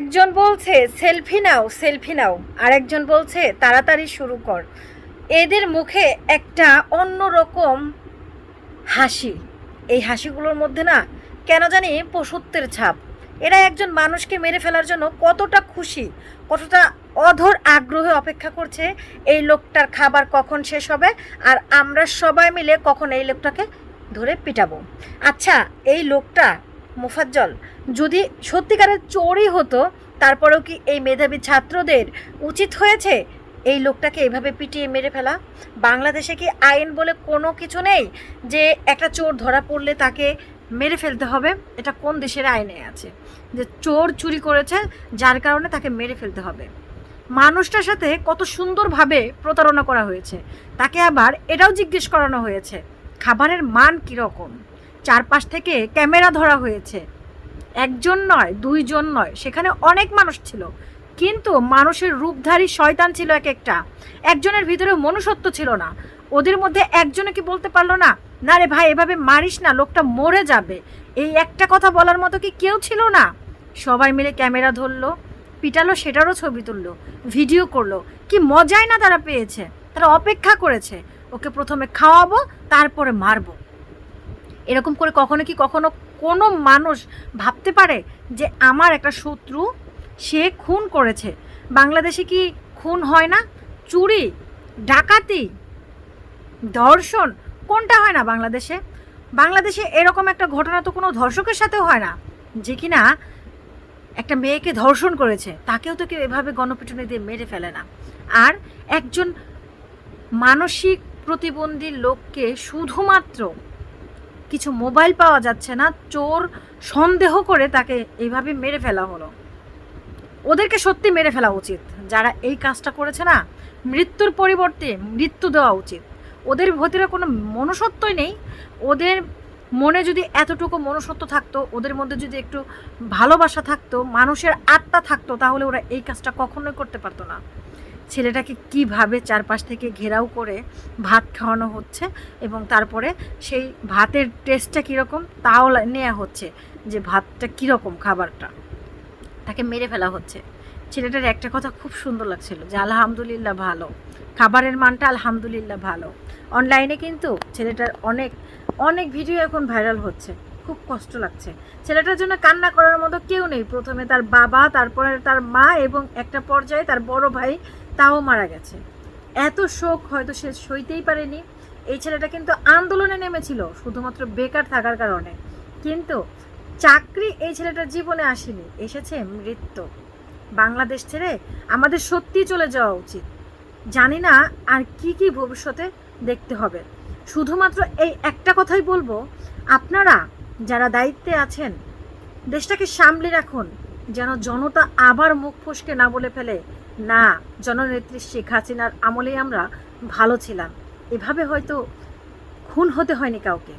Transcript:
একজন বলছে, সেলফি নাও সেলফি নাও। আর একজন বলছে, তাড়াতাড়ি শুরু কর। এদের মুখে একটা অন্যরকম হাসি। এই হাসিগুলোর মধ্যে না, কেন জানি পশুত্বের ছাপ। এরা একজন মানুষকে মেরে ফেলার জন্য কতটা খুশি, কতটা অধর আগ্রহে অপেক্ষা করছে এই লোকটার খাবার কখন শেষ হবে আর আমরা সবাই মিলে কখন এই লোকটাকে ধরে পিটাবো। আচ্ছা এই লোকটা মুফাজ্জল, যদি সত্যিকারের চোরই হতো, তারপরেও কি এই মেধাবী ছাত্রদের উচিত হয়েছে এই লোকটাকে এভাবে পিটিয়ে মেরে ফেলা? বাংলাদেশে কি আইন বলে কোনো কিছু নেই যে একটা চোর ধরা পড়লে তাকে মেরে ফেলতে হবে, এটা কোন দেশের আইনে আছে? যে চোর চুরি করেছে, যার কারণে তাকে মেরে ফেলতে হবে। মানুষটার সাথে কত সুন্দরভাবে প্রতারণা করা হয়েছে। তাকে আবার এটাও জিজ্ঞেস করানো হয়েছে, খাবারের মান কীরকম? চারপাশ থেকে ক্যামেরা ধরা হয়েছে। একজন নয়, দুইজন নয়, সেখানে অনেক মানুষ ছিল। কিন্তু মানুষের রূপধারী শয়তান ছিল এক একটা। একজনের ভিতরে মনুষ্যত্ব ছিল না। ওদের মধ্যে একজনে কি বলতে পারল না? না রে ভাই, এভাবে মারিস না, লোকটা মরে যাবে। এই একটা কথা বলার মতো কি কেউ ছিল না? সবাই মিলে ক্যামেরা ধরলো, পিটালো, সেটারও ছবি তুললো, ভিডিও করল। কি মজাই না তারা পেয়েছে, তারা অপেক্ষা করেছে। ওকে প্রথমে খাওয়াবো, তারপরে মারবো। এরকম করে কখনো কি কখনো কোনো মানুষ ভাবতে পারে যে আমার একটা শত্রু, সে খুন করেছে? বাংলাদেশে কি খুন হয় না? চুরি? ডাকাতি? ধর্ষণ কোনটা হয় না বাংলাদেশে? বাংলাদেশে এরকম একটা ঘটনা তো কোনো ধর্ষকের সাথেও হয় না, যে কিনা একটা মেয়েকে ধর্ষণ করেছে, তাকেও তো কেউ এভাবে গণপিটুনি দিয়ে মেরে ফেলে না। আর একজন মানসিক প্রতিবন্ধী লোককে শুধুমাত্র কিছু মোবাইল পাওয়া যাচ্ছে না, চোর সন্দেহ করে তাকে এইভাবে মেরে ফেলা হলো। ওদেরকে সত্যি মেরে ফেলা উচিত। যারা এই কাজটা করেছে না, মৃত্যুর পরিবর্তে মৃত্যু দেওয়া উচিত। ওদের ভিতরে কোনো মনুষ্যত্বই নেই। ওদের মনে যদি এতটুকু মনুষ্যত্ব থাকতো, ওদের মধ্যে যদি একটু ভালোবাসা থাকতো, মানুষের আত্মা থাকতো, তাহলে ওরা এই কাজটা কখনোই করতে পারতো না। ছেলেটাকে কীভাবে চারপাশ থেকে ঘেরাও করে ভাত খাওয়ানো হচ্ছে এবং তারপরে সেই ভাতের টেস্টটা কীরকম, তাও নেওয়া হচ্ছে যে ভাতটা কীরকম খাবারটা। তাকে মেরে ফেলা হচ্ছে। ছেলেটার একটা কথা খুব সুন্দর লাগছিল যে, আলহামদুলিল্লাহ ভালো। খাবারের মানটা আলহামদুলিল্লাহ ভালো। অনলাইনে কিন্তু ছেলেটার অনেক অনেক ভিডিও এখন ভাইরাল হচ্ছে। খুব কষ্ট লাগছে। ছেলেটার জন্য কান্না করার মতো কেউ নেই। প্রথমে তার বাবা, তারপরে তার মা এবং একটা পর্যায়ে তার বড় ভাই তাও মারা গেছে। এত শোক হয়তো সে সইতেই পারেনি। এই ছেলেটা কিন্তু আন্দোলনে নেমেছিল, শুধুমাত্র বেকার থাকার কারণে। কিন্তু চাকরি এই ছেলেটার জীবনে আসেনি। এসেছে মৃত্যু। বাংলাদেশ ছেড়ে আমাদের সত্যি চলে যাওয়া উচিত। জানি না আর কি কি ভবিষ্যতে দেখতে হবে। শুধুমাত্র এই একটা কথাই বলব, আপনারা যারা দায়িত্বে আছেন, দেশটাকে সামলে রাখুন, যেন জনতা আবার মুখ ফসকে না বলে ফেলে, না, জননেত্রী শেখ হাসিনার আমলেই আমরা ভালো ছিলাম। এভাবে হয়তো খুন হতে হয়নি কাউকে।